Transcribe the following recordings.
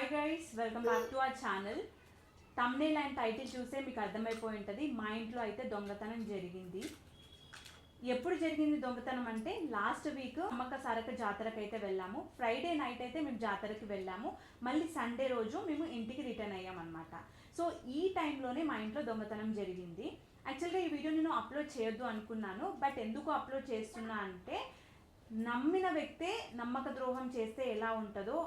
Hi guys welcome back to our channel thumbnail and title చూసే మీకు అర్థమైపోయి ఉంటుంది. మా ఇంట్లో అయితే దొంగతనం జరిగింది. ఎప్పుడు జరిగింది దొంగతనం అంటే లాస్ట్ వీక్ అమ్మక్క సారక జాతరకు అయితే వెళ్ళాము. ఫ్రైడే నైట్ అయితే మేము జాతరకి వెళ్ళాము. మళ్ళీ సండే రోజు మేము ఇంటికి రిటర్న్ అయ్యామన్నమాట సో ఈ టైంలోనే మా ఇంట్లో దొంగతనం జరిగింది. యాక్చువల్గా ఈ వీడియో నేను అప్లోడ్ చేయొద్దు అనుకున్నాను. బట్ ఎందుకు అప్లోడ్ చేస్తున్నా అంటే నమ్మిన వ్యక్తే నమ్మక ద్రోహం చేస్తే ఎలా ఉంటుందో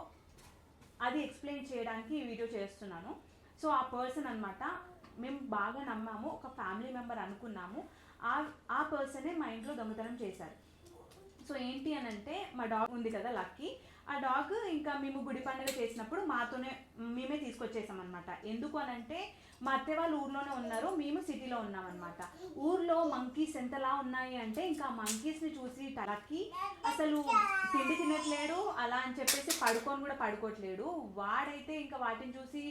అది ఎక్స్ప్లెయిన్ చేయడానికి ఈ వీడియో చేస్తున్నాను. సో ఆ పర్సన్ అనమాట మేము బాగా నమ్మాము ఒక ఫ్యామిలీ మెంబర్ అనుకున్నాము. ఆ ఆ పర్సనే మా ఇంట్లో దొంగతనం చేశారు. సో ఏంటి అని అంటే మా డాగ్ ఉంది కదా లక్కీ. ఆ డాగ్ ఇంకా మేము గుడి పండుగ చేసినప్పుడు మాతోనే మేమే తీసుకొచ్చేసాం అనమాట ఎందుకు అని అంటే మా అత్తే వాళ్ళు ఊర్లోనే ఉన్నారు మేము సిటీలో ఉన్నాం అనమాట ఊర్లో మంకీస్ ఎంతలా ఉన్నాయి అంటే ఇంకా మంకీస్ని చూసి తలకి అసలు తిండి తినట్లేడు అలా అని చెప్పేసి పడుకొని కూడా పడుకోవట్లేడు. వాడైతే ఇంకా వాటిని చూసి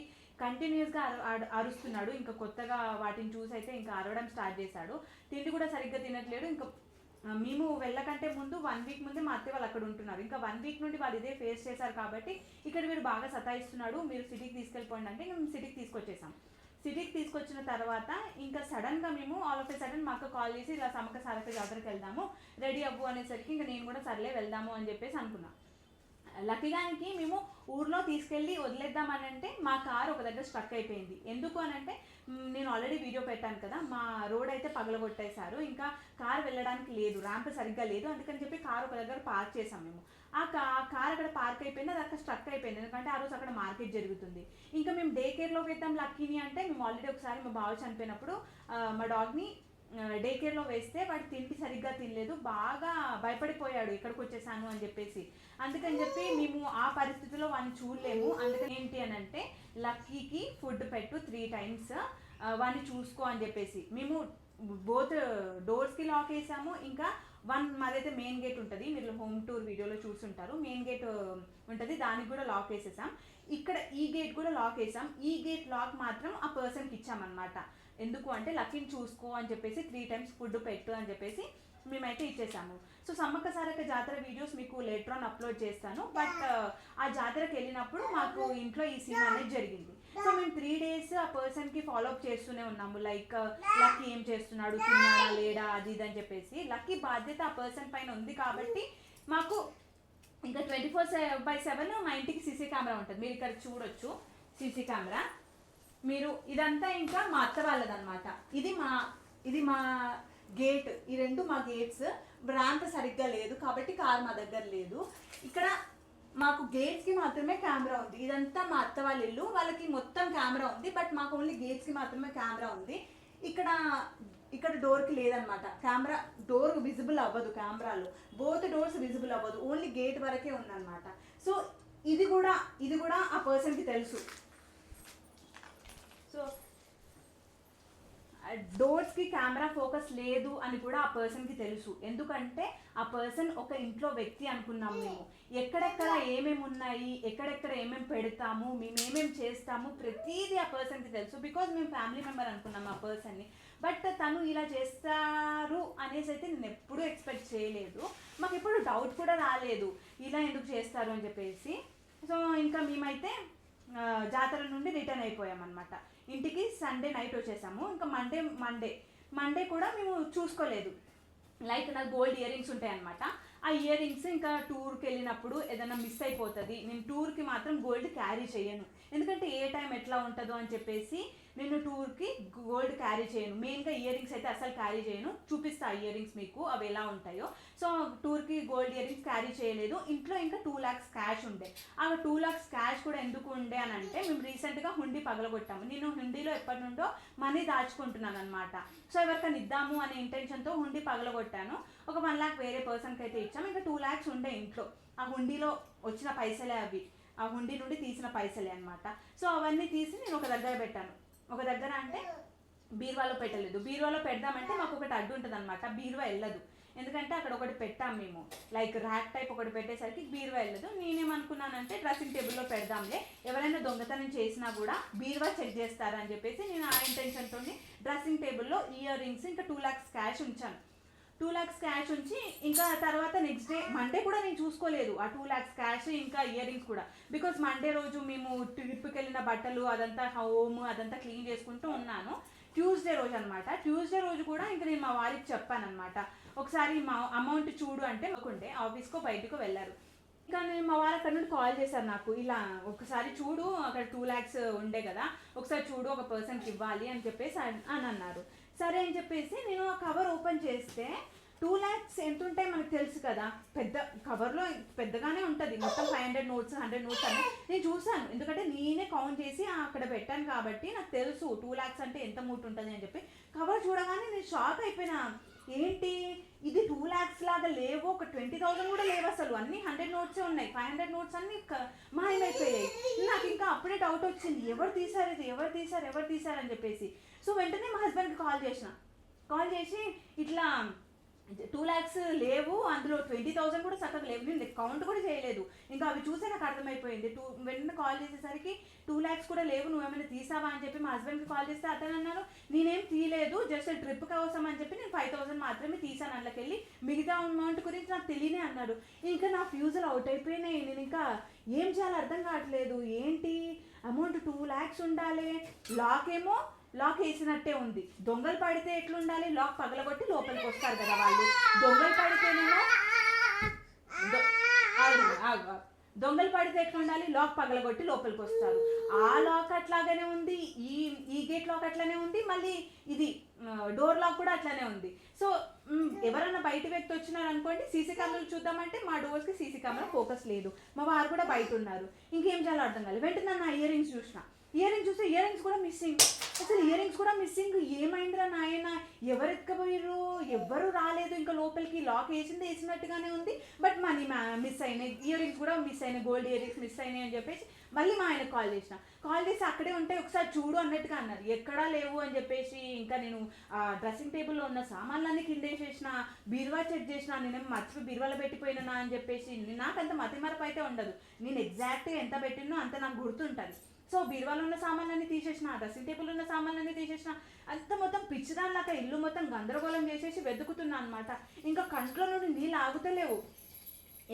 కంటిన్యూస్గా అరు అరుస్తున్నాడు. ఇంకా కొత్తగా వాటిని చూసి అయితే ఇంకా అరవడం స్టార్ట్ చేశాడు. తిండి కూడా సరిగ్గా తినట్లేడు. ఇంకా మేము వెళ్ళకంటే ముందు వన్ వీక్ ముందే మా అత్తయ్య వాళ్ళు అక్కడ ఉంటున్నారు. ఇంకా వన్ వీక్ నుండి వాళ్ళు ఇదే ఫేస్ చేశారు కాబట్టి ఇక్కడ మీరు బాగా సతాయిస్తున్నాడు మీరు సిటీకి తీసుకెళ్ళిపోండి అంటే మేము సిటీకి తీసుకొచ్చేసాం. సిటీకి తీసుకొచ్చిన తర్వాత ఇంకా సడన్గా మేము ఆల్ ఆఫ్ ఎ సడన్ మాకు కాల్ చేసి ఇలా సమక సారక జాతరకి వెళ్దాము రెడీ అవ్వు అనేసరికి ఇంకా నేను కూడా సర్లే వెళ్దాము అని చెప్పేసి అనుకున్నాను లక్కీగానికి మేము ఊర్లో తీసుకెళ్ళి వదిలేద్దామని అంటే మా కారు ఒక దగ్గర స్ట్రక్ అయిపోయింది. ఎందుకు అని అంటే నేను ఆల్రెడీ వీడియో పెట్టాను కదా మా రోడ్ అయితే పగలగొట్టేశారు. ఇంకా కారు వెళ్ళడానికి లేదు ర్యాంప్ సరిగ్గా లేదు. అందుకని చెప్పి కారు ఒక దగ్గర పార్క్ చేసాం మేము. ఆ కా కార్ అక్కడ పార్క్ అయిపోయింది అది అక్కడ స్ట్రక్ అయిపోయింది. ఎందుకంటే ఆ రోజు అక్కడ మార్కెట్ జరుగుతుంది. ఇంకా మేము డే కేర్లో వెళ్తాం లక్కీని అంటే మేము ఆల్రెడీ ఒకసారి మా బావ చనిపోయినప్పుడు మా డాగ్ని డే కేర్లో వేస్తే వాడు తిండి సరిగ్గా తినలేదు బాగా భయపడిపోయాడు ఎక్కడికి వచ్చేసాను అని చెప్పేసి. అందుకని చెప్పి మేము ఆ పరిస్థితిలో వాడిని చూడలేము. అందుకని ఏంటి అని అంటే లక్కీకి ఫుడ్ పెట్టు త్రీ టైమ్స్ వాడిని చూసుకో అని చెప్పేసి. మేము బోత్ డోర్స్కి లాక్ వేసాము. ఇంకా వన్ మాదైతే మెయిన్ గేట్ ఉంటుంది. మీరు హోమ్ టూర్ వీడియోలో చూసుంటారు. మెయిన్ గేట్ ఉంటుంది. దానికి కూడా లాక్ వేసేసాం. ఇక్కడ ఈ గేట్ కూడా లాక్ వేసాం ఈ గేట్ లాక్ మాత్రం ఆ పర్సన్కి ఇచ్చామన్నమాట. ఎందుకు అంటే లక్కీని చూసుకో అని చెప్పేసి త్రీ టైమ్స్ ఫుడ్ పెట్టు అని చెప్పేసి మేమైతే ఇచ్చేసాము. సో సమ్మక్క సారక్క జాతర వీడియోస్ మీకు లేటర్ ఆన్ అప్లోడ్ చేస్తాను. బట్ ఆ జాతరకి వెళ్ళినప్పుడు మాకు ఇంట్లో ఈ సీన్ అనేది జరిగింది. సో మేము త్రీ డేస్ ఆ పర్సన్కి ఫాలో అప్ చేస్తూనే ఉన్నాము. లైక్ లక్కీ ఏం చేస్తున్నాడు? తిన్నాడా? లేడా? అది ఇది అని చెప్పేసి. లక్కీ బాధ్యత ఆ పర్సన్ పైన ఉంది కాబట్టి మాకు ఇంకా ట్వంటీ ఫోర్ బై సెవెన్ మా ఇంటికి సీసీ కెమెరా ఉంటుంది. మీరు ఇక్కడ చూడొచ్చు సీసీ కెమెరా మీరు ఇదంతా ఇంకా మా అత్త వాళ్ళదనమాట ఇది మా ఇది మా గేట్ ఈ రెండు మా గేట్స్ ర్యాంప్ సరిగ్గా లేదు కాబట్టి కార్ మా దగ్గర లేదు. ఇక్కడ మాకు గేట్స్కి మాత్రమే కెమెరా ఉంది. ఇదంతా మా అత్త వాళ్ళ ఇల్లు. వాళ్ళకి మొత్తం కెమెరా ఉంది బట్ మాకు ఓన్లీ గేట్స్కి మాత్రమే కెమెరా ఉంది. ఇక్కడ ఇక్కడ డోర్కి లేదనమాట కెమెరా డోర్ విజిబుల్ అవ్వదు కెమెరాలో. బోత్ డోర్స్ విజిబుల్ అవ్వదు. ఓన్లీ గేట్ వరకే ఉందన్నమాట. సో ఇది కూడా ఇది కూడా ఆ పర్సన్కి తెలుసు. సో డోర్స్కి కెమెరా ఫోకస్ లేదు అని కూడా ఆ పర్సన్కి తెలుసు. ఎందుకంటే ఆ పర్సన్ ఒక ఇంట్లో వ్యక్తి అనుకున్నాం మేము. ఎక్కడెక్కడ ఏమేమి ఉన్నాయి ఎక్కడెక్కడ ఏమేమి పెడతాము మేము ఏమేమి చేస్తాము ప్రతిదీ ఆ పర్సన్కి తెలుసు. బికాజ్ మేము ఫ్యామిలీ మెంబర్ అనుకున్నాం ఆ పర్సన్ని బట్ తను ఇలా చేస్తారు అనేసి అయితే నేను ఎప్పుడూ ఎక్స్పెక్ట్ చేయలేదు. మాకు ఎప్పుడు డౌట్ కూడా రాలేదు. ఇలా ఎందుకు చేస్తారు అని చెప్పేసి. సో ఇంకా మేమైతే జాతర నుండి రిటర్న్ అయిపోయామన్నమాట. ఇంటికి సండే నైట్ వచ్చేసాము. ఇంకా మండే మండే మండే కూడా మేము చూసుకోలేదు. లైక్ నాకు గోల్డ్ ఇయర్ రింగ్స్ ఉంటాయి అనమాట ఆ ఇయర్ రింగ్స్ ఇంకా టూర్కి వెళ్ళినప్పుడు ఏదైనా మిస్ అయిపోతుంది. నేను టూర్కి మాత్రం గోల్డ్ క్యారీ చేయను. ఎందుకంటే ఏ టైం ఎట్లా ఉంటుందో అని చెప్పేసి నేను టూర్కి గోల్డ్ క్యారీ చేయను. మెయిన్గా ఇయర్ రింగ్స్ అయితే అసలు క్యారీ చేయను. చూపిస్తా ఇయర్ రింగ్స్ మీకు అవి ఎలా ఉంటాయో. సో టూర్కి గోల్డ్ ఇయర్ రింగ్స్ క్యారీ చేయలేదు. ఇంట్లో ఇంకా టూ ల్యాక్స్ క్యాష్ ఉండే. ఆ టూ ల్యాక్స్ క్యాష్ కూడా ఎందుకు ఉండే అని అంటే మేము రీసెంట్గా హుండీ పగలగొట్టాము. నేను హుండీలో ఎప్పటి నుండో మనీ దాచుకుంటున్నాను అనమాట సో ఎవరికైనా ఇద్దాము అనే ఇంటెన్షన్తో హుండీ పగలగొట్టాను. ఒక వన్ ల్యాక్ వేరే పర్సన్కి అయితే ఇచ్చాము. ఇంకా టూ ల్యాక్స్ ఉండే ఇంట్లో. ఆ హుండీలో వచ్చిన పైసలే అవి. ఆ హుండీ నుండి తీసిన పైసలే అనమాట సో అవన్నీ తీసి నేను ఒక దగ్గర పెట్టాను. ఒక దగ్గర అంటే బీరువాలో పెట్టలేదు. బీరువాలో పెడదామంటే మాకు ఒకటి అడ్డు ఉంటుంది అనమాట బీరువా వెళ్ళదు ఎందుకంటే అక్కడ ఒకటి పెట్టాం మేము. లైక్ ర్యాక్ టైప్ ఒకటి పెట్టేసరికి బీరువా వెళ్ళదు నేనేమనుకున్నానంటే డ్రెస్సింగ్ టేబుల్లో పెడదాంలే. ఎవరైనా దొంగతనం చేసినా కూడా బీరువా చెక్ చేస్తారని చెప్పేసి నేను ఆ ఇంటెన్షన్తో డ్రెస్సింగ్ టేబుల్లో ఇయర్ రింగ్స్ ఇంకా టూ ల్యాక్స్ క్యాష్ ఉంచాను. టూ ల్యాక్స్ క్యాష్ ఉంచి ఇంకా తర్వాత నెక్స్ట్ డే మండే కూడా నేను చూసుకోలేదు ఆ టూ ల్యాక్స్ క్యాష్ ఇంకా ఇయర్ రింగ్స్ కూడా. బికాస్ మండే రోజు మేము ట్రిప్కి వెళ్ళిన బట్టలు అదంతా హోమ్ అదంతా క్లీన్ చేసుకుంటూ ఉన్నాను. ట్యూస్డే రోజు అనమాట ట్యూస్డే రోజు కూడా ఇంకా నేను మా వారికి చెప్పాను అనమాట ఒకసారి మా అమౌంట్ చూడు అంటే మాకుండే ఆఫీస్కో బయటకో వెళ్ళారు. ఇంకా నేను మా వారు అక్కడ నుండి కాల్ చేశారు నాకు. ఇలా ఒకసారి చూడు అక్కడ టూ ల్యాక్స్ ఉండే కదా ఒకసారి చూడు ఒక పర్సన్కి ఇవ్వాలి అని చెప్పేసి అని అన్నారు. సరే అని చెప్పేసి నేను ఆ కవర్ ఓపెన్ చేస్తే టూ ల్యాక్స్ ఎంత ఉంటాయి మనకు తెలుసు కదా. పెద్ద కవర్లో పెద్దగానే ఉంటుంది. మొత్తం five hundred notes hundred notes అని నేను చూసాను ఎందుకంటే నేనే కౌంట్ చేసి అక్కడ పెట్టాను కాబట్టి నాకు తెలుసు. టూ ల్యాక్స్ అంటే ఎంత మూట ఉంటుంది అని చెప్పి. కవర్ చూడగానే నేను షాక్ అయిపోయినా. ఏంటి? ఇది టూ ల్యాక్స్ లాగా లేవు. ఒక ట్వంటీ థౌసండ్ కూడా లేవు అసలు. అన్ని హండ్రెడ్ నోట్స్ ఉన్నాయి. ఫైవ్ హండ్రెడ్ నోట్స్ అన్ని క- మాయమైపోయాయి. నాకు ఇంకా అప్పుడే డౌట్ వచ్చింది. ఎవరు తీశారు ఇది? ఎవరు తీశారు? ఎవరు తీశారు? అని చెప్పేసి. సో వెంటనే మా హస్బెండ్కి కాల్ చేసిన. కాల్ చేసి ఇట్లా టూ ల్యాక్స్ లేవు అందులో ట్వంటీ థౌసండ్ కూడా చక్కగా లేవు. నేను కౌంట్ కూడా చేయలేదు. ఇంకా అవి చూసే నాకు అర్థమైపోయింది. టూ వెంటనే కాల్ చేసేసరికి టూ ల్యాక్స్ కూడా లేవు నువ్వేమైనా తీసావా అని చెప్పి మా హస్బెండ్కి కాల్ చేస్తే అతను అన్నారు నేనేం తీయలేదు జస్ట్ ట్రిప్ కోసం అని చెప్పి నేను ఫైవ్ థౌసండ్ మాత్రమే తీసాను అందులోకెళ్ళి మిగతా అమౌంట్ గురించి నాకు తెలియనే అన్నాడు. ఇంకా నా ఫ్యూజులు అవుట్ అయిపోయినాయి. నేను ఇంకా ఏం చేయాలో అర్థం కావట్లేదు. ఏంటి? అమౌంట్ టూ ల్యాక్స్ ఉండాలి. లాక్ ఏమో లాక్ వేసినట్టే ఉంది. దొంగలు పడితే ఎట్లుండాలి? లాక్ పగలగొట్టి లోపలికి వస్తారు కదా వాళ్ళు. దొంగలు పడితేనేమో దొంగలు పడితే ఎట్లుండాలి? లాక్ పగలగొట్టి లోపలికి వస్తారు. ఆ లాక్ అట్లాగనే ఉంది. ఈ ఈ గేట్ లాక్ అట్లానే ఉంది. మళ్ళీ ఇది డోర్ లాక్ కూడా అట్లానే ఉంది. సో ఎవరైనా బయట వ్యక్తి వచ్చినారు అనుకోండి సీసీ కెమెరాలు చూద్దామంటే మా డోర్స్కి సీసీ కెమెరా ఫోకస్ లేదు. మా వారు కూడా బయట ఉన్నారు. ఇంకేం చేయాలో అర్థం కాలేదు. వెంటనే నా ఇయర్ రింగ్స్ చూసిన. ఇయర్ రింగ్స్ చూస్తే ఇయర్ రింగ్స్ కూడా మిస్సింగ్ అసలు ఇయర్ రింగ్స్ కూడా మిస్సింగ్ ఏమైందిరా నాయన? ఎవరు ఎత్తుకపోయారు ఎవ్వరు రాలేదు. ఇంకా లోపలికి లాక్ వేసింది వేసినట్టుగానే ఉంది. బట్ మనీ మిస్ అయినాయి. ఇయర్ రింగ్స్ కూడా మిస్ అయినాయి. గోల్డ్ ఇయర్ రింగ్స్ మిస్ అయినాయి అని చెప్పేసి మళ్ళీ మా ఆయన కాల్ చేసిన. కాల్ చేసి అక్కడే ఉంటే ఒకసారి చూడు అన్నట్టుగా అన్నారు. ఎక్కడా లేవు అని చెప్పేసి ఇంకా నేను డ్రెస్సింగ్ టేబుల్లో ఉన్న సామాన్లన్నీ కింద వేసేసిన బీరువా చెక్ చేసిన నేనేం మర్చిపోయి బీరువాలో పెట్టిపోయినా అని చెప్పేసి. నాకంత మతిమరపు అయితే ఉండదు. నేను ఎగ్జాక్ట్గా ఎంత పెట్టినో అంత నాకు గుర్తుంటుంది. సో బీరువాలో ఉన్న సామాన్లన్నీ తీసేసిన డ్రెస్సింగ్ టేబుల్ ఉన్న సామాన్లన్నీ తీసేసిన అంత మొత్తం పిచ్చిదానిలాగా ఇల్లు మొత్తం గందరగోళం చేసేసి వెతుకుతున్నా అనమాట ఇంకా కంట్లో నుండి నీళ్ళు ఆగుతలేవు.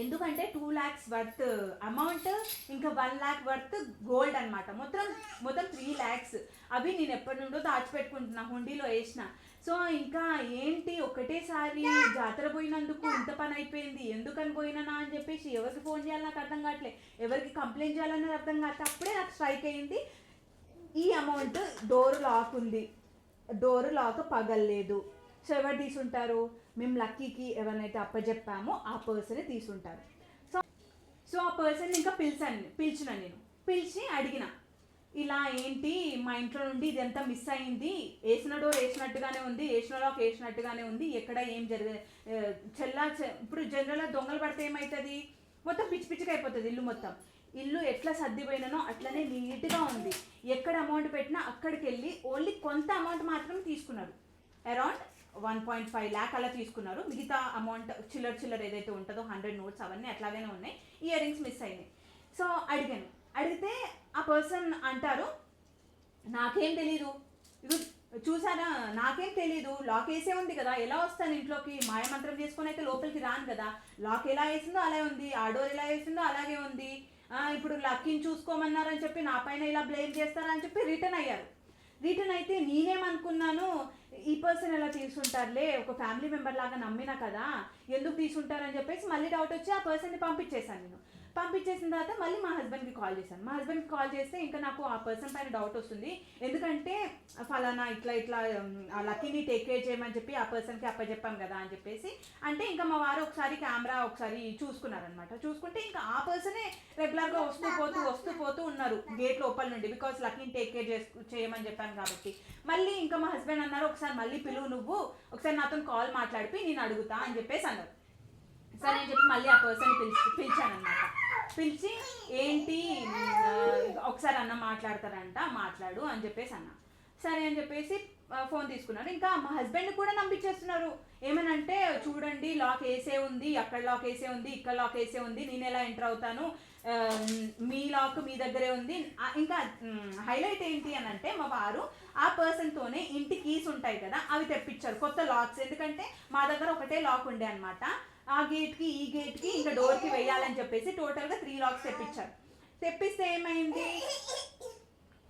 ఎందుకంటే టూ ల్యాక్స్ వర్త్ అమౌంట్ ఇంకా వన్ ల్యాక్ వర్త్ గోల్డ్ అన్నమాట. మొత్తం మొత్తం త్రీ ల్యాక్స్ అవి నేను ఎప్పటి నుండో దాచిపెట్టుకుంటున్నా హుండీలో వేసిన. సో ఇంకా ఏంటి ఒకటేసారి జాతర పోయినందుకు ఇంత పని అయిపోయింది. ఎందుకని పోయినానా అని చెప్పేసి ఎవరికి ఫోన్ చేయాలి నాకు అర్థం కావట్లే. ఎవరికి కంప్లైంట్ చేయాలన్నది అర్థం కావట్లే. అప్పుడే నాకు స్ట్రైక్ అయింది ఈ అమౌంట్ డోర్ లాక్ ఉంది. డోర్ లాక్ పగలలేదు. సో ఎవరు తీసుంటారు? మేము లక్కీకి ఎవరినైతే అప్పచెప్పామో ఆ పర్సనే తీసుంటారు. సో సో ఆ పర్సన్ ఇంకా పిలిచాను పిలిచిన నేను. పిలిచి అడిగిన. ఇలా ఏంటి? మా ఇంట్లో నుండి ఇదంతా మిస్ అయింది. వేసిన డోర్ వేసినట్టుగానే ఉంది. వేసిన లాక్ వేసినట్టుగానే ఉంది. ఎక్కడ ఏం జరిగే చెల్లా చె- ఇప్పుడు జనరల్గా దొంగలు పడితే ఏమవుతుంది మొత్తం పిచ్చి పిచ్చిగా అయిపోతుంది ఇల్లు మొత్తం. ఇల్లు ఎట్లా సర్దిపోయినానో అట్లనే నీట్గా ఉంది. ఎక్కడ అమౌంట్ పెట్టినా అక్కడికి వెళ్ళి ఓన్లీ కొంత అమౌంట్ మాత్రం తీసుకున్నారు. Around one point five lakh అలా తీసుకున్నారు. మిగతా అమౌంట్ చిల్లర చిల్లర ఏదైతే ఉంటుందో హండ్రెడ్ నోట్స్ అవన్నీ అట్లాగనే ఉన్నాయి. ఇయర్ రింగ్స్ మిస్ అయినాయి. సో అడిగాను. అడిగితే ఆ పర్సన్ అంటారు నాకేం తెలీదు. ఇది చూసారా నాకేం తెలీదు. లాక్ వేసే ఉంది కదా. ఎలా వస్తాను ఇంట్లోకి? మాయమంత్రం చేసుకొని అయితే లోపలికి రాను కదా. లాక్ ఎలా వేసిందో అలాగే ఉంది. ఆ డోర్ ఎలా వేసిందో అలాగే ఉంది. ఇప్పుడు లక్కీని చూసుకోమన్నారని చెప్పి నా పైన ఇలా బ్లేమ్ చేస్తారని చెప్పి రిటర్న్ అయ్యారు. రిటర్న్ అయితే నేనేమనుకున్నాను ఈ పర్సన్ ఎలా తీసుకుంటారులే ఒక ఫ్యామిలీ మెంబర్ లాగా నమ్మినా కదా. ఎందుకు తీసుకుంటారని చెప్పేసి మళ్ళీ డౌట్ వచ్చి ఆ పర్సన్ని పంపించేశాను నేను. పంపించేసిన తర్వాత మళ్ళీ మా హస్బెండ్కి కాల్ చేశాను. మా హస్బెండ్కి కాల్ చేస్తే ఇంకా నాకు ఆ పర్సన్ పైన డౌట్ వస్తుంది. ఎందుకంటే ఫలానా ఇట్లా ఇట్లా ఆ లక్కీని టేక్ కేర్ చేయమని చెప్పి ఆ పర్సన్కి అప్పచెప్పాం కదా అని చెప్పేసి. అంటే ఇంకా మా వారు ఒకసారి కెమెరా ఒకసారి చూసుకున్నారనమాట చూసుకుంటే ఇంకా ఆ పర్సనే రెగ్యులర్గా వస్తూ పోతూ వస్తూ పోతూ ఉన్నారు గేట్ లోపల నుండి బికాస్ లక్కీని టేక్ కేర్ చేసు చేయమని చెప్పాను కాబట్టి. మళ్ళీ ఇంకా మా హస్బెండ్ అన్నారు ఒకసారి మళ్ళీ పిలువు నువ్వు. ఒకసారి నాతో కాల్ మాట్లాడిపి నేను అడుగుతా అని చెప్పేసి అన్నారు. సరే అని చెప్పి మళ్ళీ ఆ పర్సన్ పిలిచి పిలిచానమాట పిలిచి ఏంటి ఒకసారి అన్న మాట్లాడతారంట మాట్లాడు అని చెప్పేసి అన్న. సరే అని చెప్పేసి ఫోన్ తీసుకున్నారు. ఇంకా మా హస్బెండ్ కూడా నమ్మించేస్తున్నారు ఏమనంటే చూడండి లాక్ వేసే ఉంది అక్కడ లాక్ వేసే ఉంది ఇక్కడ లాక్ వేసే ఉంది నేను ఎలా ఎంటర్ అవుతాను? మీ లాక్ మీ దగ్గరే ఉంది. ఇంకా హైలైట్ ఏంటి అని అంటే మా వారు ఆ పర్సన్తోనే ఇంటి కీస్ ఉంటాయి కదా అవి తెప్పించారు. కొత్త లాక్స్. ఎందుకంటే మా దగ్గర ఒకటే లాక్ ఉండే అనమాట ఆ గేట్కి ఈ గేట్కి ఇంకా డోర్కి వేయాలని చెప్పేసి టోటల్గా త్రీ లాక్స్ తెప్పించారు. తెప్పిస్తే ఏమైంది?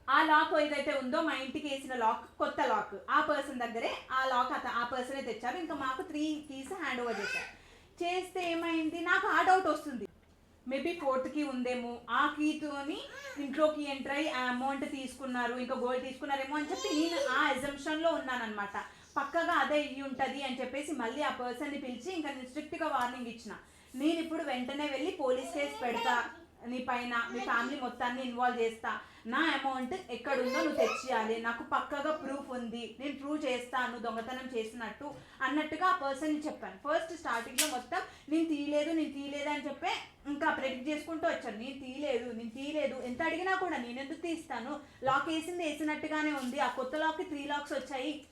ఆ లాక్ ఏదైతే ఉందో మా ఇంటికి వేసిన లాక్ కొత్త లాక్ ఆ పర్సన్ దగ్గరే ఆ లాక్ అత ఆ పర్సనే తెచ్చారు. ఇంకా మాకు త్రీ కీస్ హ్యాండ్ ఓవర్ చేశారు. చేస్తే ఏమైంది? నాకు ఆ డౌట్ వస్తుంది. మేబీ ఫోర్త్ కీ ఉందేమో. ఆ కీతోని ఇంట్లోకి ఎంటర్ అయ్యి అమౌంట్ తీసుకున్నారు ఇంకా గోల్డ్ తీసుకున్నారేమో అని చెప్పి నేను ఆ ఎగ్జంప్షన్లో ఉన్నానన్నమాట. పక్కగా అదే అయ్యి ఉంటుంది అని చెప్పేసి మళ్ళీ ఆ పర్సన్ని పిలిచి ఇంకా నేను స్ట్రిక్ట్గా వార్నింగ్ ఇచ్చిన. నేను ఇప్పుడు వెంటనే వెళ్ళి పోలీస్ కేసు పెడతా. నీ పైన మీ ఫ్యామిలీ మొత్తాన్ని ఇన్వాల్వ్ చేస్తా. నా అమౌంట్ ఎక్కడుందో నువ్వు తెచ్చియాలి నాకు పక్కగా ప్రూఫ్ ఉంది. నేను ప్రూవ్ చేస్తాను దొంగతనం చేసినట్టు అన్నట్టుగా ఆ పర్సన్ చెప్పాను. ఫస్ట్ స్టార్టింగ్లో మొత్తం నేను తీయలేదు నేను తీయలేదు అని చెప్పే ఇంకా ప్రెడిక్ట్ చేసుకుంటూ వచ్చాను. నేను తీయలేదు నేను తీయలేదు. ఎంత అడిగినా కూడా నేను ఎందుకు తీస్తాను? లాక్ వేసింది వేసినట్టుగానే ఉంది. ఆ కొత్త లాక్కి త్రీ లాక్స్ వచ్చాయి.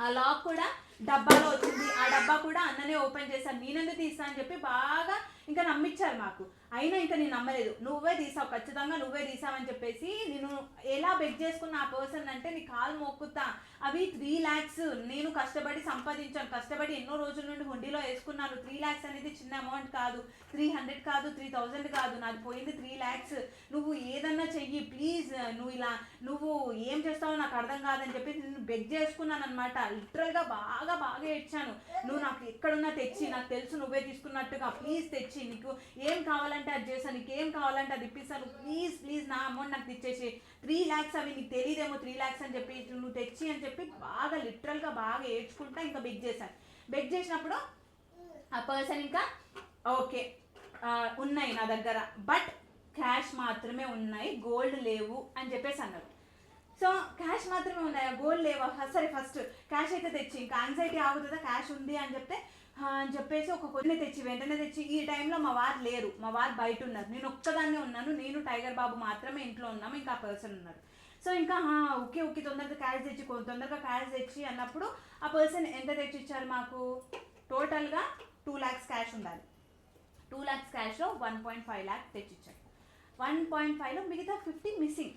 ఆ లాక్ కూడా డబ్బాలో వచ్చింది. ఆ డబ్బా కూడా అన్ననే ఓపెన్ చేశాను నేనెందుకు తీసా అని చెప్పి బాగా ఇంకా నమ్మించారు మాకు. అయినా ఇంకా నేను నమ్మలేదు. నువ్వే తీసావు ఖచ్చితంగా నువ్వే తీసావని చెప్పేసి నేను ఎలా బెగ్ చేసుకున్న ఆ పర్సన్ అంటే నీ కాలు మొక్కుతా. అవి త్రీ ల్యాక్స్ నేను కష్టపడి సంపాదించాను. కష్టపడి ఎన్నో రోజుల నుండి హుండీలో వేసుకున్నాను. త్రీ ల్యాక్స్ అనేది చిన్న అమౌంట్ కాదు. త్రీ హండ్రెడ్ కాదు త్రీ థౌజండ్ కాదు. నాది పోయింది త్రీ ల్యాక్స్ నువ్వు ఏదన్నా చెయ్యి ప్లీజ్ నువ్వు ఇలా నువ్వు ఏం చేస్తావో నాకు అర్థం కాదని చెప్పి నేను బెగ్ చేసుకున్నాను అనమాట లిటరల్గా బాగా బాగా ఇచ్చాను నువ్వు నాకు ఎక్కడున్నా తెచ్చి నాకు తెలుసు నువ్వే తీసుకున్నట్టుగా ప్లీజ్ తెచ్చి నీకు. ఏం కావాలంటే అది చేస్తాను నీకు ఏం కావాలంటే అది ఇప్పిస్తాను ప్లీజ్ ప్లీజ్ నా అమౌంట్ నాకు తెచ్చేసి త్రీ ల్యాక్స్ అవి నీకు తెలియదేమో త్రీ ల్యాక్స్ అని చెప్పి నువ్వు తెచ్చి అని చెప్పి బాగా లిటరల్గా బాగా ఏడ్చుకుంటా ఇంకా బెగ్ చేశాను బెగ్ చేసినప్పుడు ఆ పర్సన్ ఇంకా ఓకే ఉన్నాయి నా దగ్గర. బట్ క్యాష్ మాత్రమే ఉన్నాయి గోల్డ్ లేవు అని చెప్పేసి అన్నారు. సో క్యాష్ మాత్రమే ఉన్నాయా గోల్డ్ లేవా? సరే ఫస్ట్ క్యాష్ అయితే తెచ్చి ఇంకా యాంగ్జైటీ ఆగుతుందా? క్యాష్ ఉంది అని చెప్తే అని చెప్పేసి ఒక కొన్ని తెచ్చి వెంటనే తెచ్చి ఈ టైంలో మా వారు లేరు. మా వారు బయట ఉన్నారు. నేను ఒక్కదాన్నే ఉన్నాను. నేను టైగర్ బాబు మాత్రమే ఇంట్లో ఉన్నాము. ఇంకా ఆ పర్సన్ ఉన్నారు. సో ఇంకా ఓకే ఓకే తొందరగా క్యాష్ తెచ్చి తొందరగా క్యాష్ తెచ్చి అన్నప్పుడు ఆ పర్సన్ ఎంత తెచ్చి ఇచ్చారు మాకు? టోటల్గా టూ ల్యాక్స్ క్యాష్ ఉండాలి. టూ ల్యాక్స్ క్యాష్లో వన్ పాయింట్ ఫైవ్ ల్యాక్ తెచ్చిచ్చాడు వన్ పాయింట్ ఫైవ్లో మిగతా ఫిఫ్టీ మిస్సింగ్.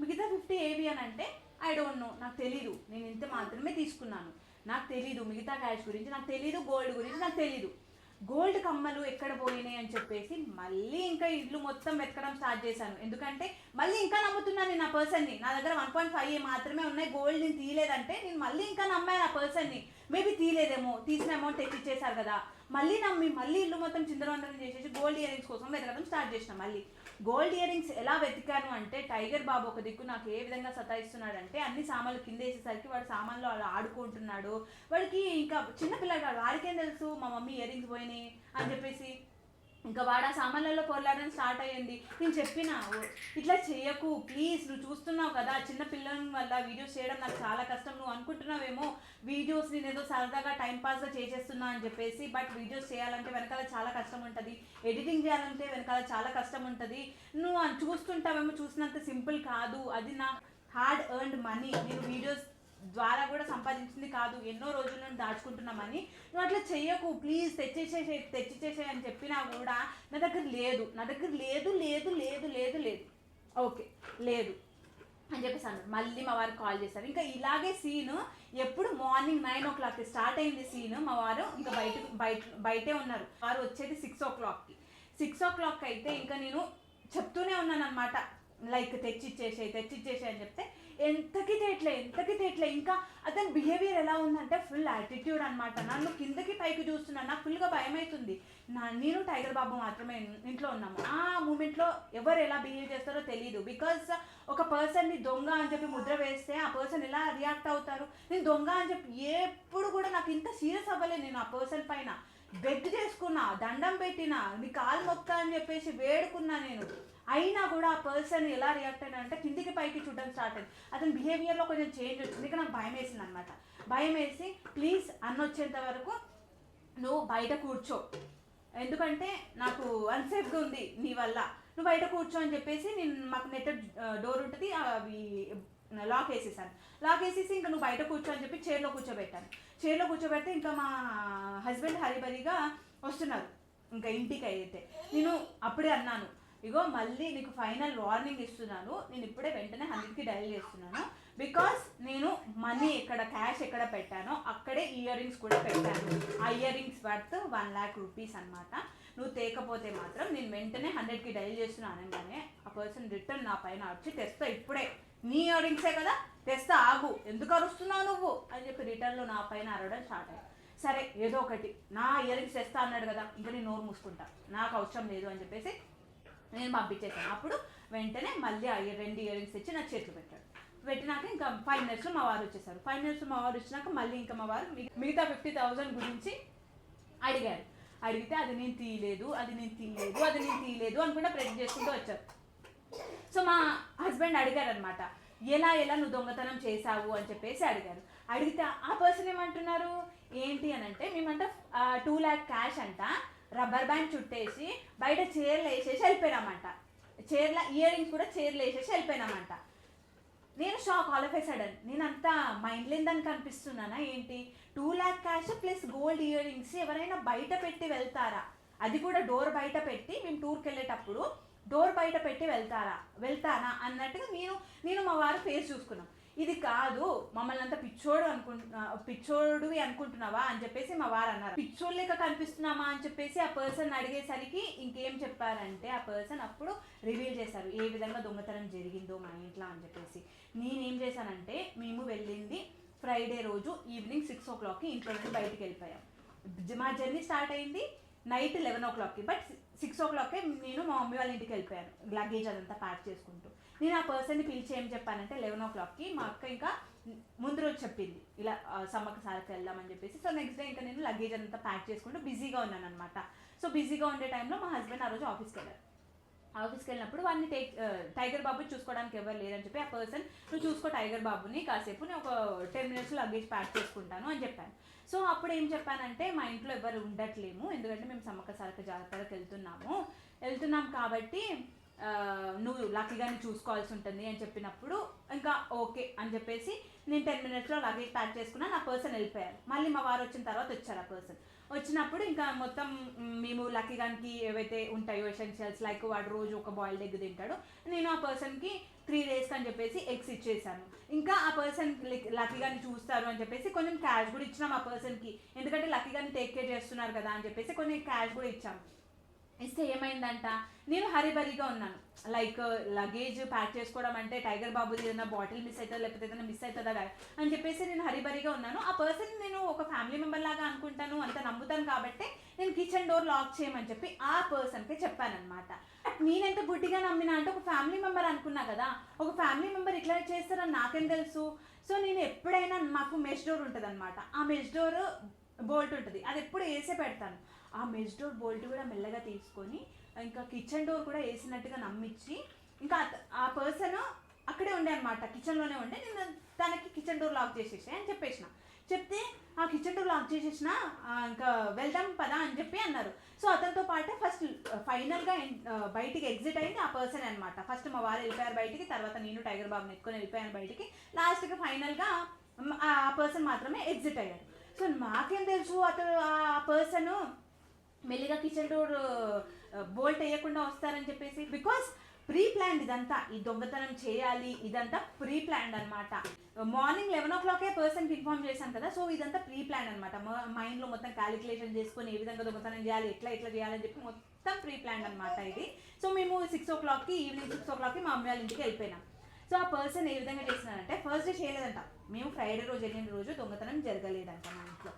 మిగతా ఫిఫ్టీ ఏవి అని అంటే ఐ డోంట్ నో. నాకు తెలీదు. నేను ఇంత మాత్రమే తీసుకున్నాను. నాకు తెలీదు మిగతా క్యాష్ గురించి నాకు తెలీదు గోల్డ్ గురించి నాకు తెలీదు. గోల్డ్ కమ్మలు ఎక్కడ పోయినాయి అని చెప్పేసి మళ్ళీ ఇంకా ఇల్లు మొత్తం వెతకడం స్టార్ట్ చేశాను. ఎందుకంటే మళ్ళీ ఇంకా నమ్ముతున్నాను నేను ఆ పర్సన్ని నా. దగ్గర వన్ పాయింట్ ఫైవ్ మాత్రమే ఉన్నాయి. గోల్డ్ నేను తీయలేదంటే నేను మళ్ళీ ఇంకా నమ్మాను ఆ పర్సన్ని మేబీ తీయలేదేమో తీసిన అమౌంట్ తెచ్చిచ్చేశారు కదా. మళ్ళీ నమ్మి మళ్ళీ ఇల్లు మొత్తం చిందరవందరం చేసేసి గోల్డ్ ఇయర్ రింగ్స్ కోసం వెతకడం స్టార్ట్ చేసిన మళ్ళీ. గోల్డ్ ఇయర్ రింగ్స్ ఎలా వెతికాను అంటే టైగర్ బాబు ఒక దిక్కు నాకు ఏ విధంగా సతాయిస్తున్నాడంటే అన్ని సామాన్లు కింద వేసేసరికి వాడు సామాన్లు అలా ఆడుకుంటున్నాడు. వాడికి ఇంకా చిన్నపిల్లలు కాదు వాడికేం తెలుసు? మా మమ్మీ ఇయర్ రింగ్స్ పోయినాయి అని చెప్పేసి ఇంకా వాడు ఆ సామాన్లలో పొరలాడడం స్టార్ట్ అయ్యింది. నేను చెప్పిన "ఓ, ఇట్లా చేయకు ప్లీజ్ నువ్వు చూస్తున్నావు కదా చిన్న పిల్లల వల్ల వీడియోస్ చేయడం నాకు చాలా కష్టం. నువ్వు అనుకుంటున్నావేమో వీడియోస్ నేను ఏదో సరదాగా టైంపాస్గా చేసేస్తున్నా అని చెప్పేసి బట్ వీడియోస్ చేయాలంటే వెనకాల చాలా కష్టం ఉంటుంది. ఎడిటింగ్ చేయాలంటే వెనకాల చాలా కష్టం ఉంటుంది. నువ్వు చూస్తుంటావేమో చూసినంత సింపుల్ కాదు. అది నా హార్డ్ ఎర్న్డ్ మనీ నేను వీడియోస్ ద్వారా కూడా సంపాదించింది కాదు ఎన్నో రోజుల నుండి దాచుకుంటున్నామని. నువ్వు అట్లా చెయ్యకు ప్లీజ్ తెచ్చేసే తెచ్చిచ్చేసే అని చెప్పినా కూడా నా దగ్గర లేదు నా దగ్గర లేదు లేదు లేదు లేదు లేదు. ఓకే లేదు అని చెప్పేసి అన్నారు మళ్ళీ మా వారు కాల్ చేశారు. ఇంకా ఇలాగే సీన్ ఎప్పుడు మార్నింగ్ నైన్ ఓ క్లాక్కి స్టార్ట్ అయింది సీన్ మా వారు ఇంకా బయట బయట బయటే ఉన్నారు. వారు వచ్చేది సిక్స్ ఓ క్లాక్కి. సిక్స్ ఓ క్లాక్ అయితే ఇంకా నేను చెప్తూనే ఉన్నాను అనమాట లైక్ తెచ్చిచ్చేసే తెచ్చిచ్చేసే అని చెప్తే ఎంతకి తేట్లే ఎంతకి తేట్లే. ఇంకా అతని బిహేవియర్ ఎలా ఉందంటే ఫుల్ యాటిట్యూడ్ అనమాట నన్ను కిందకి పైకి చూస్తున్నాను నాకు ఫుల్గా భయం అవుతుంది నా నేను టైగర్ బాబు మాత్రమే ఇంట్లో ఉన్నాము. ఆ మూమెంట్లో ఎవరు ఎలా బిహేవ్ చేస్తారో తెలియదు బికాస్ ఒక పర్సన్ని దొంగ అని చెప్పి ముద్ర వేస్తే ఆ పర్సన్ ఎలా రియాక్ట్ అవుతారు? నేను దొంగ అని చెప్పి ఎప్పుడు కూడా నాకు ఇంత సీరియస్ అవ్వలేదు నేను ఆ పర్సన్ పైన. బెడ్ చేసుకున్నా దండం పెట్టినా నీ కాలు మొక్క అని చెప్పేసి వేడుకున్నా నేను. అయినా కూడా ఆ పర్సన్ ఎలా రియాక్ట్ అయినా అంటే కిందికి పైకి చూడడం స్టార్ట్ అయింది. అతని బిహేవియర్లో కొంచెం చేంజ్ వచ్చింది. ఇక నాకు భయం వేసింది అనమాట భయం వేసి ప్లీజ్ అన్నొచ్చేంత వరకు నువ్వు బయట కూర్చో. ఎందుకంటే నాకు అన్సేఫ్గా ఉంది నీ వల్ల. నువ్వు బయట కూర్చో అని చెప్పేసి నేను మాకు నెట్ డోర్ ఉంటుంది. అవి లాక్ వేసేసాను. లాక్ వేసేసి ఇంకా నువ్వు బయట కూర్చో అని చెప్పి చైర్లో కూర్చోబెట్టాను. చైర్లో కూర్చోబెడితే ఇంకా మా హస్బెండ్ హరిబరిగా వస్తున్నారు. ఇంకా ఇంటికి అయితే నేను అప్పుడే అన్నాను ఇగో మళ్ళీ నీకు ఫైనల్ వార్నింగ్ ఇస్తున్నాను. నేను ఇప్పుడే వెంటనే హండ్రెడ్కి డైల్ చేస్తున్నాను. బికాస్ నేను మనీ ఎక్కడ క్యాష్ ఎక్కడ పెట్టానో అక్కడే ఇయర్ రింగ్స్ కూడా పెట్టాను. ఆ ear rings worth one lakh rupees అనమాట నువ్వు తేకపోతే మాత్రం నేను వెంటనే హండ్రెడ్కి డైల్ చేస్తున్నాను అనగానే ఆ పర్సన్ రిటర్న్ నా పైన వచ్చి తెస్తా ఇప్పుడే. నీ ఇయర్ రింగ్సే కదా. తెస్తా ఆగు. ఎందుకు అరుస్తున్నావు నువ్వు? అని చెప్పి రిటర్న్లో నా పైన అరవడం స్టార్ట్ అయ్యాయి సరే ఏదో ఒకటి. నా ఇయర్ రింగ్స్ తెస్తా అన్నాడు కదా. ఇంకా నేను నోరు మూసుకుంటా. నాకు అవసరం లేదు అని చెప్పేసి నేను పంపించేసాను అప్పుడు వెంటనే మళ్ళీ ఆ ఇయర్ రెండు ఇయర్ రింగ్స్ ఇచ్చి నా చేతులు పెట్టాడు. పెట్టినాక ఇంకా ఫైవ్ మినిట్స్లో మా వారు వచ్చేసారు. ఫైవ్ మినిట్స్లో మా వారు వచ్చినాక మళ్ళీ ఇంకా మా వారు మిగతా ఫిఫ్టీ థౌజండ్ గురించి అడిగారు. అడిగితే అది నేను తీయలేదు అది నేను తీయలేదు అది నేను తీయలేదు అనుకుంటే ప్రెజెంట్ చేసుకుంటూ వచ్చారు. సో మా హస్బెండ్ అడిగారు అనమాట ఎలా ఎలా నువ్వు దొంగతనం చేశావు? అని చెప్పేసి అడిగారు. అడిగితే ఆ పర్సన్ ఏమంటున్నారు? ఏంటి? అని అంటే మేమంట టూ ల్యాక్ క్యాష్ అంట. రబ్బర్ బ్యాండ్ చుట్టేసి బయట చీరలు వేసేసి వెళ్ళిపోయినామంట. చీరల ఇయర్ రింగ్స్ కూడా చీరలు వేసేసి వెళ్ళిపోయినామంట. నేను shock all of a sudden నేను అంత మైండ్ లేదని కనిపిస్తున్నానా ఏంటి? Two lakh cash plus gold ear rings ఎవరైనా బయట పెట్టి వెళ్తారా? అది కూడా డోర్ బయట పెట్టి మేము టూర్కి వెళ్ళేటప్పుడు డోర్ బయట పెట్టి వెళ్తారా? వెళ్తానా? అన్నట్టుగా నేను నేను మా వారు ఫేస్ చూసుకున్నాం. ఇది కాదు మమ్మల్ని అంతా పిచ్చోడు అనుకుంటున్నా పిచ్చోడువి అనుకుంటున్నావా అని చెప్పేసి మా వారు అన్నారు. పిచ్చోడు లెక్క కనిపిస్తున్నామా అని చెప్పేసి ఆ పర్సన్ అడిగేసరికి ఇంకేం చెప్పారంటే ఆ పర్సన్ అప్పుడు రివీల్ చేశారు ఏ విధంగా దొంగతనం జరిగిందో మా ఇంట్లో అని చెప్పేసి. నేనేం చేశానంటే మేము వెళ్ళింది ఫ్రైడే రోజు ఈవినింగ్ సిక్స్ ఓ క్లాక్కి ఇంట్లో నుండి బయటికి వెళ్ళిపోయాం. మా జర్నీ స్టార్ట్ అయింది నైట్ లెవెన్ ఓ క్లాక్కి బట్ సిక్స్ ఓ క్లాక్కే నేను మా మమ్మీ వాళ్ళ ఇంటికి వెళ్ళిపోయాను. లగేజ్ అదంతా ప్యాక్ చేసుకుంటూ. నేను ఆ పర్సన్ని పిలిచి ఏం చెప్పానంటే లెవెన్ ఓ క్లాక్కి మా అక్క ఇంకా ముందు రోజు చెప్పింది. ఇలా సమ్మక్క సార్కి వెళ్దామని చెప్పేసి. సో నెక్స్ట్ డే ఇంకా నేను లగేజ్ అంతా ప్యాక్ చేసుకుంటూ బిజీగా ఉన్నాను అనమాట సో బిజీగా ఉండే టైంలో మా హస్బెండ్ ఆ రోజు ఆఫీస్కి వెళ్ళారు. ఆఫీస్కి వెళ్ళినప్పుడు వాడిని టేక్ టైగర్ బాబు చూసుకోవడానికి ఎవరు లేరని చెప్పి ఆ పర్సన్ నువ్వు చూసుకో టైగర్ బాబుని కాసేపు నేను ఒక టెన్ మినిట్స్ లగేజ్ ప్యాక్ చేసుకుంటాను అని చెప్పాను. సో అప్పుడు ఏం చెప్పానంటే మా ఇంట్లో ఎవరు ఉండట్లేము. ఎందుకంటే మేము సమ్మక్క సారక జాతరకు వెళ్తున్నాము. వెళ్తున్నాం కాబట్టి నువ్వు లక్కీగానే చూసుకోవాల్సి ఉంటుంది అని చెప్పినప్పుడు ఇంకా ఓకే అని చెప్పేసి నేను టెన్ మినిట్స్లో లగేజ్ ప్యాక్ చేసుకున్నా నా పర్సన్ వెళ్ళిపోయారు. మళ్ళీ మా వారు వచ్చిన తర్వాత వచ్చారు ఆ పర్సన్ వచ్చినప్పుడు ఇంకా మొత్తం మేము లక్కీగానికి ఏవైతే ఉంటాయో ఎసెన్షియల్స్ లైక్ వాడు రోజు ఒక బాయిల్డ్ ఎగ్ తింటాడు నేను ఆ పర్సన్కి త్రీ డేస్కి అని చెప్పేసి ఎగ్స్ ఇచ్చేసాను. ఇంకా ఆ పర్సన్ లక్కీగాని చూస్తారు అని చెప్పేసి కొంచెం క్యాష్ కూడా ఇచ్చినాం ఆ పర్సన్కి ఎందుకంటే లక్కీగాని టేక్ కేర్ చేస్తున్నారు కదా అని చెప్పేసి కొన్ని క్యాష్ కూడా ఇచ్చాము. ఇస్తే ఏమైందంట? నేను హరిబరిగా ఉన్నాను. లైక్ లగేజ్ ప్యాక్ చేసుకోవడం అంటే టైగర్ బాబుది ఏదైనా బాటిల్ మిస్ అవుతుందా లేకపోతే ఏదైనా మిస్ అవుతుందా కదా అని చెప్పేసి నేను హరిబరిగా ఉన్నాను. ఆ పర్సన్ నేను ఒక ఫ్యామిలీ మెంబర్ లాగా అనుకుంటాను అంత నమ్ముతాను కాబట్టి నేను కిచెన్ డోర్ లాక్ చేయమని చెప్పి ఆ పర్సన్కి చెప్పానమాట నేనెంత గుడ్డిగా నమ్మినా అంటే ఒక ఫ్యామిలీ మెంబర్ అనుకున్నా కదా ఒక ఫ్యామిలీ మెంబర్ ఇట్లా చేస్తారని నాకేం తెలుసు? సో నేను ఎప్పుడైనా మాకు మెష్ డోర్ ఉంటుంది అనమాట ఆ మెష్ డోర్ బోల్ట్ ఉంటుంది. అది ఎప్పుడు వేసే పెడతాను. ఆ మెజ్ డోర్ బోల్ట్ కూడా మెల్లగా తీసుకొని ఇంకా కిచెన్ డోర్ కూడా వేసినట్టుగా నమ్మించి ఇంకా ఆ పర్సన్ అక్కడే ఉండే అనమాట కిచెన్లోనే ఉండే. నేను తనకి కిచెన్ డోర్ లాక్ చేసేసి అని చెప్పేసిన. చెప్తే ఆ కిచెన్ డోర్ లాక్ చేసేసిన ఇంకా వెళ్దాం పదా అని చెప్పి అన్నారు. సో అతనితో పాటే ఫస్ట్ ఫైనల్గా బయటికి ఎగ్జిట్ అయింది ఆ పర్సన్ అనమాట ఫస్ట్ మా వారు వెళ్ళిపోయారు బయటికి తర్వాత నేను టైగర్ బాబుని ఎత్తుకొని వెళ్ళిపోయాను బయటికి. లాస్ట్కి ఫైనల్గా ఆ పర్సన్ మాత్రమే ఎగ్జిట్ అయ్యారు సో మాకేం తెలుసు అతను ఆ పర్సన్ మెల్లిగా కిచెన్ డోర్ బోల్ట్ వేయకుండా వస్తారని చెప్పేసి బికాస్ ప్రీ ప్లాన్డ్ ఇదంతా. ఈ దొంగతనం చేయాలి ఇదంతా ప్రీ ప్లాన్డ్ అనమాట మార్నింగ్ లెవెన్ ఓ క్లాకే పర్సన్కి ఇన్ఫార్మ్ చేశాను కదా సో ఇదంతా ప్రీ ప్లాన్ అనమాట మైండ్లో మొత్తం క్యాలిక్యులేషన్ చేసుకొని ఏ విధంగా దొంగతనం చేయాలి ఎట్లా ఎట్లా చేయాలని చెప్పి మొత్తం ప్రీ ప్లాన్డ్ అనమాట ఇది. సో మేము సిక్స్ ఓ క్లాక్కి ఈవినింగ్ సిక్స్ ఓ క్లాక్కి మా అమ్మాయి వాళ్ళ ఇంటికి వెళ్ళిపోయినాం. సో ఆ పర్సన్ ఏ విధంగా చేసినారంటే ఫస్ట్ డే చేయలేదంట. మేము ఫ్రైడే రోజు వెళ్ళిన రోజు దొంగతనం జరగలేదంట మా ఇంట్లో.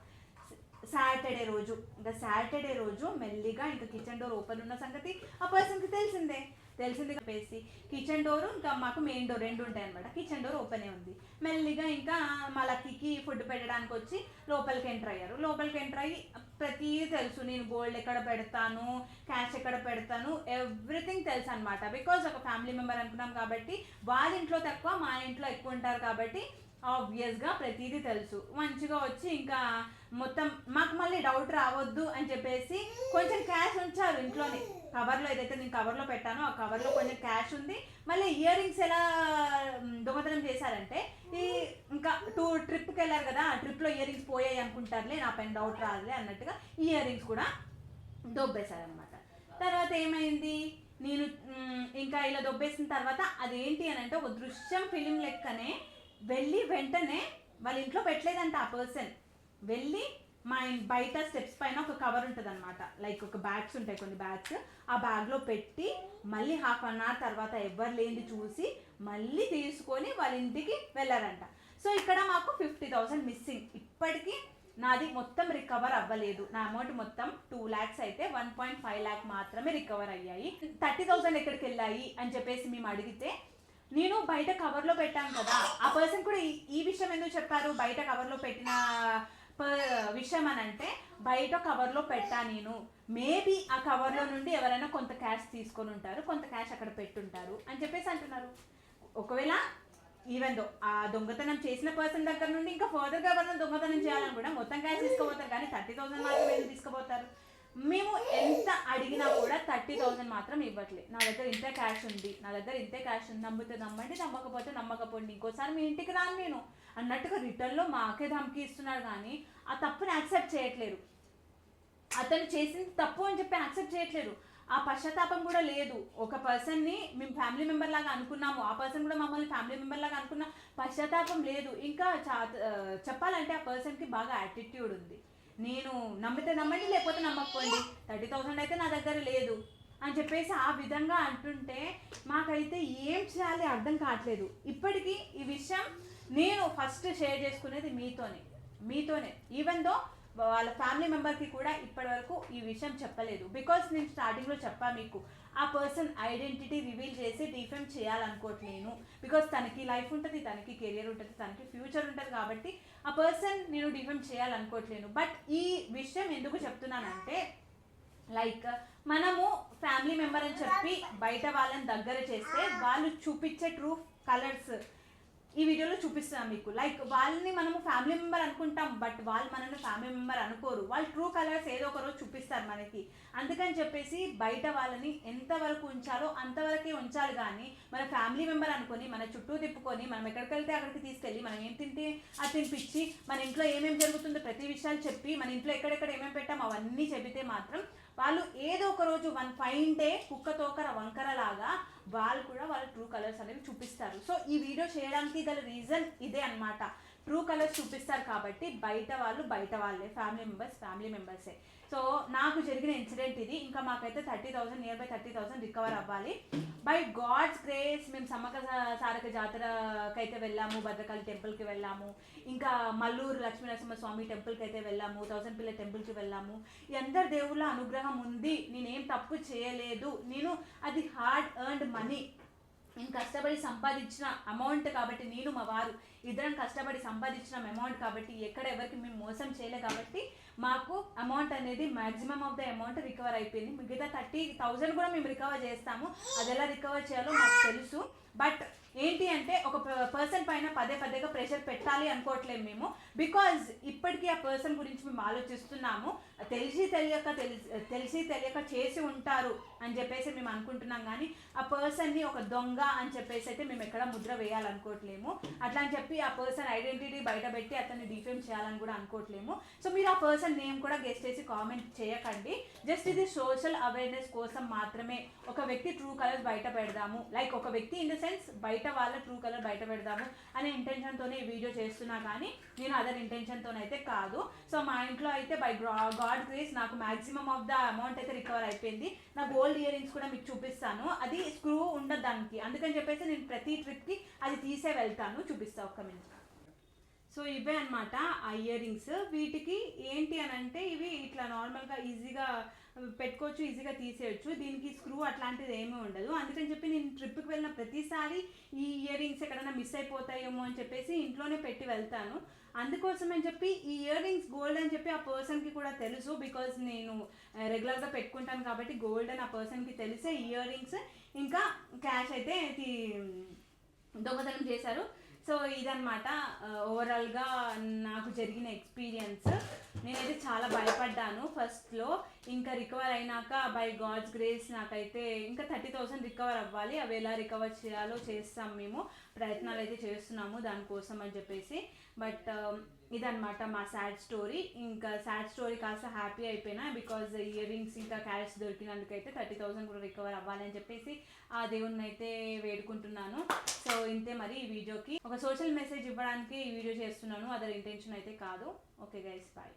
సాటర్డే రోజు ఇంకా సాటర్డే రోజు మెల్లిగా ఇంకా కిచెన్ డోర్ ఓపెన్ ఉన్న సంగతి ఆ పర్సన్కి తెలిసిందే. తెలిసింది చెప్పేసి కిచెన్ డోర్ ఇంకా మాకు మెయిన్ డోర్ రెండు ఉంటాయి అనమాట కిచెన్ డోర్ ఓపెనే ఉంది. మెల్లిగా ఇంకా మా లక్కీకి ఫుడ్ పెట్టడానికి వచ్చి లోపలికి ఎంటర్ అయ్యారు. లోపలికి ఎంటర్ అయ్యి ప్రతీ తెలుసు నేను గోల్డ్ ఎక్కడ పెడతాను క్యాష్ ఎక్కడ పెడతాను ఎవ్రీథింగ్ తెలుసు అనమాట బికాజ్ ఒక ఫ్యామిలీ మెంబర్ అనుకున్నాం కాబట్టి వాళ్ళ ఇంట్లో తక్కువ మా ఇంట్లో ఎక్కువ ఉంటారు కాబట్టి ఆబ్వియస్గా ప్రతిదీ తెలుసు. మంచిగా వచ్చి ఇంకా మొత్తం మాకు మళ్ళీ డౌట్ రావద్దు అని చెప్పేసి కొంచెం క్యాష్ ఉంచారు ఇంట్లోనే. కవర్లో ఏదైతే నేను కవర్లో పెట్టానో ఆ కవర్లో కొంచెం క్యాష్ ఉంది. మళ్ళీ ఇయర్ రింగ్స్ ఎలా దొంగతనం చేశారంటే ఈ ఇంకా టూ ట్రిప్కి వెళ్ళారు కదా ఆ ట్రిప్లో ఇయర్ రింగ్స్ పోయాయి అనుకుంటారులే నా పైన డౌట్ రాదులే అన్నట్టుగా ఇయర్ రింగ్స్ కూడా దొబ్బేశారనమాట తర్వాత ఏమైంది? నేను ఇంకా ఇలా దొబ్బేసిన తర్వాత అదేంటి అని అంటే ఒక దృశ్యం ఫిలిం లెక్కనే వెళ్ళి వెంటనే వాళ్ళ ఇంట్లో పెట్టలేదంట ఆ పర్సన్ వెళ్ళి మా బయట స్టెప్స్ పైన ఒక కవర్ ఉంటుంది అనమాట లైక్ ఒక బ్యాగ్స్ ఉంటాయి కొన్ని బ్యాగ్స్ ఆ బ్యాగ్లో పెట్టి మళ్ళీ హాఫ్ అన్ అవర్ తర్వాత ఎవరు లేనిది చూసి మళ్ళీ తీసుకొని వాళ్ళ ఇంటికి వెళ్ళారంట. సో ఇక్కడ మాకు ఫిఫ్టీ థౌసండ్ మిస్సింగ్ ఇప్పటికీ నాది మొత్తం రికవర్ అవ్వలేదు. నా అమౌంట్ మొత్తం టూ ల్యాక్స్ అయితే వన్ పాయింట్ ఫైవ్ ల్యాక్ మాత్రమే రికవర్ అయ్యాయి. థర్టీ థౌసండ్ ఎక్కడికి వెళ్ళాయి అని చెప్పేసి మేము అడిగితే నేను బయట కవర్లో పెట్టాను కదా. ఆ పర్సన్ కూడా ఈ- ఈ విషయం ఎందుకు చెప్పారు? బయట కవర్లో పెట్టిన విషయం అని అంటే బయట కవర్లో పెట్టా నేను. మేబీ ఆ కవర్లో నుండి ఎవరైనా కొంత క్యాష్ తీసుకొని ఉంటారు కొంత క్యాష్ అక్కడ పెట్టుంటారు అని చెప్పేసి అంటున్నారు. ఒకవేళ ఈవెన్ దో ఆ దొంగతనం చేసిన పర్సన్ దగ్గర నుండి ఇంకా ఫర్దర్గా ఎవరైనా దొంగతనం చేయాలని కూడా మొత్తం క్యాష్ తీసుకోబోతారు కానీ థర్టీ థౌసండ్ మాత్రం ఎందుకు తీసుకుపోతారు? మేము ఎంత అడిగినా కూడా థర్టీ థౌసండ్ మాత్రం ఇవ్వట్లే. నా దగ్గర ఇంతే క్యాష్ ఉంది. నా దగ్గర ఇంతే క్యాష్ ఉంది. నమ్మితే నమ్మండి నమ్మకపోతే నమ్మకపోండి. ఇంకోసారి మీ ఇంటికి రాను నేను. అన్నట్టుగా రిటర్న్లో మాకే ధమ్కి ఇస్తున్నారు కానీ ఆ తప్పుని యాక్సెప్ట్ చేయట్లేరు. అతను చేసింది తప్పు అని చెప్పి యాక్సెప్ట్ చేయట్లేదు ఆ పశ్చాత్తాపం కూడా లేదు. ఒక పర్సన్ని మేము ఫ్యామిలీ మెంబర్ లాగా అనుకున్నాము. ఆ పర్సన్ కూడా మమ్మల్ని ఫ్యామిలీ మెంబర్ లాగా అనుకున్న పశ్చాత్తాపం లేదు. ఇంకా చా చెప్పాలంటే ఆ పర్సన్కి బాగా యాటిట్యూడ్ ఉంది. నేను నమ్మితే నమ్మండి లేకపోతే నమ్మకపోండి. థర్టీ థౌసండ్ అయితే నా దగ్గర లేదు. అని చెప్పేసి ఆ విధంగా అంటుంటే మాకైతే ఏం చేయాలి అర్థం కావట్లేదు. ఇప్పటికీ ఈ విషయం నేను ఫస్ట్ షేర్ చేసుకునేది మీతోనే. మీతోనే. ఈవెన్ దో వాళ్ళ ఫ్యామిలీ మెంబర్కి కూడా ఇప్పటివరకు ఈ విషయం చెప్పలేదు. బికాస్ నేను స్టార్టింగ్లో చెప్పా మీకు ఆ పర్సన్ ఐడెంటిటీ రివీల్ చేసి డిఫెమ్ చేయాలనుకోవట్లేను బికాస్ తనకి లైఫ్ ఉంటుంది తనకి కెరియర్ ఉంటుంది తనకి ఫ్యూచర్ ఉంటుంది కాబట్టి ఆ పర్సన్ నేను డిఫెమ్ చేయాలనుకోవట్లేను బట్ ఈ విషయం ఎందుకు చెప్తున్నానంటే లైక్ మనము ఫ్యామిలీ మెంబర్ అని చెప్పి బయట వాళ్ళని దగ్గర చేస్తే వాళ్ళు చూపించే ట్రూ కలర్స్ ఈ వీడియోలో చూపిస్తున్నాం మీకు. లైక్ వాళ్ళని మనము ఫ్యామిలీ మెంబర్ అనుకుంటాం బట్ వాళ్ళు మనల్ని ఫ్యామిలీ మెంబర్ అనుకోరు. వాళ్ళు ట్రూ కలర్స్ ఏదో ఒక రోజు చూపిస్తారు మనకి. అందుకని చెప్పేసి బయట వాళ్ళని ఎంతవరకు ఉంచాలో అంతవరకే ఉంచాలి కానీ మన ఫ్యామిలీ మెంబర్ అనుకొని మన చుట్టూ తిప్పుకొని మనం ఎక్కడికి వెళ్తే అక్కడికి తీసుకెళ్ళి మనం ఏం తింటే అది తినిపించి మన ఇంట్లో ఏమేమి జరుగుతుందో ప్రతి విషయాలు చెప్పి మన ఇంట్లో ఎక్కడెక్కడ ఏమేమి పెట్టాం అవన్నీ చెబితే మాత్రం వాళ్ళు ఏదో ఒక రోజు వన్ ఫైన్ డే కుక్క తోకర వంకరలాగా వాళ్ళు కూడా వాళ్ళ ట్రూ కలర్స్ అనేవి చూపిస్తారు. సో ఈ వీడియో చేయడానికి గల రీజన్ ఇదే అన్నమాట. ట్రూ కలర్స్ చూపిస్తారు కాబట్టి బయట వాళ్ళు బయట వాళ్ళే ఫ్యామిలీ మెంబర్స్ ఫ్యామిలీ మెంబర్సే సో నాకు జరిగిన ఇన్సిడెంట్ ఇది. ఇంకా మాకైతే thirty thousand near by thirty thousand recover అవ్వాలి. బై గాడ్స్ గ్రేస్ మేము సమ్మక సారక జాతరకి అయితే వెళ్ళాము భద్రకాళి టెంపుల్కి వెళ్ళాము. ఇంకా మల్లూరు లక్ష్మీనరసింహ స్వామి టెంపుల్కి అయితే వెళ్ళాము థౌసండ్ పిల్ల టెంపుల్కి వెళ్ళాము. ఈ అందరి దేవుళ్ళ అనుగ్రహం ఉంది. నేనేం తప్పు చేయలేదు. నేను అది హార్డ్ ఎర్న్డ్ మనీ నేను కష్టపడి సంపాదించిన అమౌంట్ కాబట్టి నేను మా వారు ఇద్దరం కష్టపడి సంపాదించిన అమౌంట్ కాబట్టి ఎక్కడ ఎవరికి మేము మోసం చేయలే కాబట్టి మాకు అమౌంట్ అనేది maximum of the amount recover అయిపోయింది. మిగతా థర్టీ థౌజండ్ కూడా మేము రికవర్ చేస్తాము. అది ఎలా రికవర్ చేయాలో మాకు తెలుసు. బట్ ఏంటి అంటే ఒక పర్సన్ పైన పదే పదేగా ప్రెషర్ పెట్టాలి అనుకోవట్లేము మేము. బికాజ్ ఇప్పటికీ ఆ పర్సన్ గురించి మేము ఆలోచిస్తున్నాము. తెలిసి తెలియక తెలిసి తెలిసి తెలియక చేసి ఉంటారు అని చెప్పేసి మేము అనుకుంటున్నాం. కానీ ఆ పర్సన్ని ఒక దొంగ అని చెప్పేసి అయితే మేము ఎక్కడ ముద్ర వేయాలనుకోవట్లేము. అట్లా అని చెప్పి ఆ పర్సన్ ఐడెంటిటీ బయట పెట్టి అతన్ని డిఫేమ్ చేయాలని కూడా అనుకోవట్లేము. సో మీరు ఆ పర్సన్ నేమ్ కూడా గెస్ట్ చేసి కామెంట్ చేయకండి. జస్ట్ ఇది సోషల్ అవేర్నెస్ కోసం మాత్రమే ఒక వ్యక్తి ట్రూ కలర్స్ బయట పెడదాము. లైక్ ఒక వ్యక్తి ఇన్ ద సెన్స్ బయట వాళ్ళ ట్రూ కలర్ బయట పెడదాము అనే ఇంటెన్షన్తోనే ఈ వీడియో చేస్తున్నా కానీ నేను అదర్ ఇంటెన్షన్తోనైతే కాదు. సో మా ఇంట్లో అయితే బై గాడ్ గ్రేస్ నాకు మ్యాక్సిమం ఆఫ్ ద అమౌంట్ అయితే రికవర్ అయిపోయింది. నా గోల్డ్ ఇయర్ రింగ్స్ కూడా మీకు చూపిస్తాను. అది స్క్రూ ఉండదు దానికి. అందుకని చెప్పేసి నేను ప్రతి ట్రిప్కి అది తీసే వెళ్తాను. చూపిస్తాను ఒక్క మినిట్ సో ఇవే అనమాట ఆ ఇయర్ రింగ్స్ వీటికి ఏంటి అని అంటే ఇవి ఇట్లా నార్మల్గా ఈజీగా పెట్టుకోవచ్చు ఈజీగా తీసేయచ్చు. దీనికి స్క్రూ అట్లాంటిది ఏమీ ఉండదు. అందుకని చెప్పి నేను ట్రిప్కి వెళ్ళిన ప్రతిసారి ఈ ఇయర్ రింగ్స్ ఎక్కడైనా మిస్ అయిపోతాయేమో అని చెప్పేసి ఇంట్లోనే పెట్టి వెళ్తాను. అందుకోసం అని చెప్పి ఈ ఇయర్ రింగ్స్ గోల్డ్ అని చెప్పి ఆ పర్సన్కి కూడా తెలుసు. బికాజ్ నేను రెగ్యులర్గా పెట్టుకుంటాను కాబట్టి గోల్డ్ అని ఆ పర్సన్కి తెలిసే ఇయర్ రింగ్స్ ఇంకా క్యాష్ అయితే దొంగతనం చేశారు. సో ఇదనమాట ఓవరాల్గా నాకు జరిగిన ఎక్స్పీరియన్స్ నేనైతే చాలా భయపడ్డాను ఫస్ట్లో ఇంకా రికవర్ అయినాక బై గాడ్స్ గ్రేస్ నాకైతే ఇంకా థర్టీ థౌసండ్ రికవర్ అవ్వాలి. అవి ఎలా రికవర్ చేయాలో చేస్తాం మేము. ప్రయత్నాలు అయితే చేస్తున్నాము దానికోసం అని చెప్పేసి. బట్ ఇదనమాట మా సాడ్ స్టోరీ. ఇంకా సాడ్ స్టోరీ కాస్త హ్యాపీ అయిపోయినా బికాజ్ ఇయర్ రింగ్స్ ఇంకా క్యాష్ దొరికినందుకైతే థర్టీ థౌసండ్ కూడా రికవర్ అవ్వాలని చెప్పేసి ఆ దేవుణ్ణి అయితే వేడుకుంటున్నాను. సో ఇంతే మరి ఈ వీడియోకి. ఒక సోషల్ మెసేజ్ ఇవ్వడానికి ఈ వీడియో చేస్తున్నాను. అదర్ ఇంటెన్షన్ అయితే కాదు. Okay guys bye.